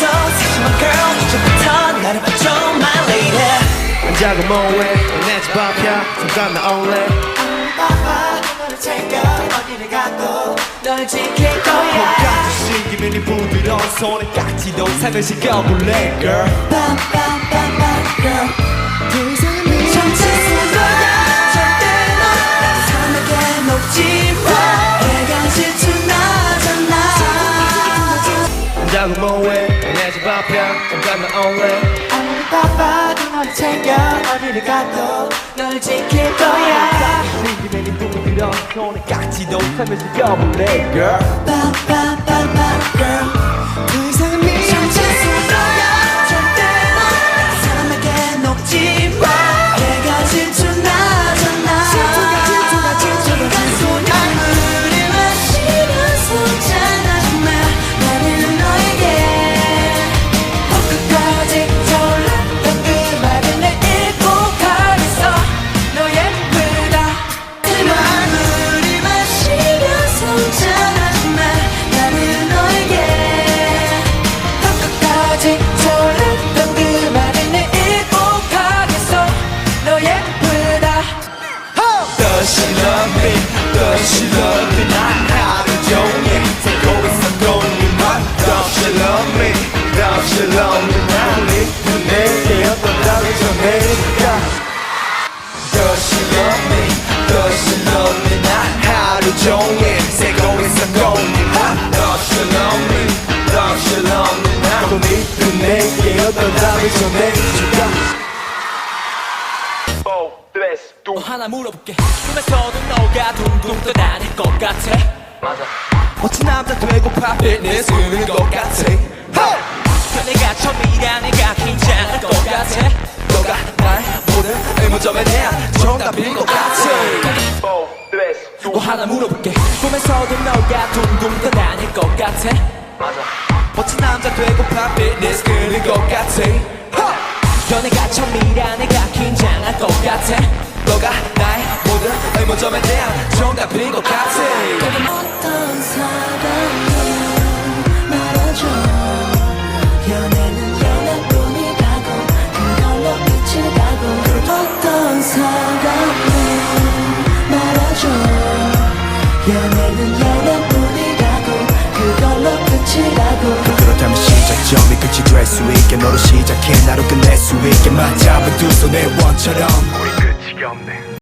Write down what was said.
더 세심한 girl 이제부터 나를 봐줘 my lady 자고 뭐해 내 집 앞이야 잠깐 나 올래 바빠 너를 챙겨 어디를 가도 널 지킬 거야 깍지 신기면 이 부드러운 손에 깍지도 삶을 시켜볼래 girl 빰빰빰빰 girl 더 이상은 네 정체는 너야 절대 넌 사람에게 녹지 마 내가 질투 나잖아 자고 뭐해 내집 앞이야 잠깐 나 올래 아무리 바빠도 널 챙겨. 어디를 가도 널 지킬 거야. 신기면 이 부드러운 손에 깍지도 삶을 시켜볼래 girl. 빰빰빰빰 girl. 더 이상은 또 하나 물어볼게. 꿈에서도 너가 둥둥 떠다닐 것 같아. 맞아. 멋진 남자 되고파 fitness 끄는 것 같아. 내가 처음이라 내가 긴장할 것 같아. 너가 날 모든 의문점에 대한 정답인 것 같아. 또 하나 물어볼게. 꿈에서도 너가 둥둥 떠다닐 것 같아. 멋진 남자 되고파 fitness 끄는 것 같아. 연애가 처음이라 내가 긴장할 것 같아. 너가 나의 모든 의문점에 대한 정답인 것 같아. 어떤 사랑은 말아줘. 연애는 연애뿐이라고 그걸로 끝이 가고. 어떤 사랑은 말아줘. 연애는 연애뿐이라고 그걸로 끝이 가고. 그렇다면 시작점이 끝이 될수 있게 너로 시작해 나로 끝낼 수 있게 맞잡은 두 손의 원처럼? 우리 끝이 없네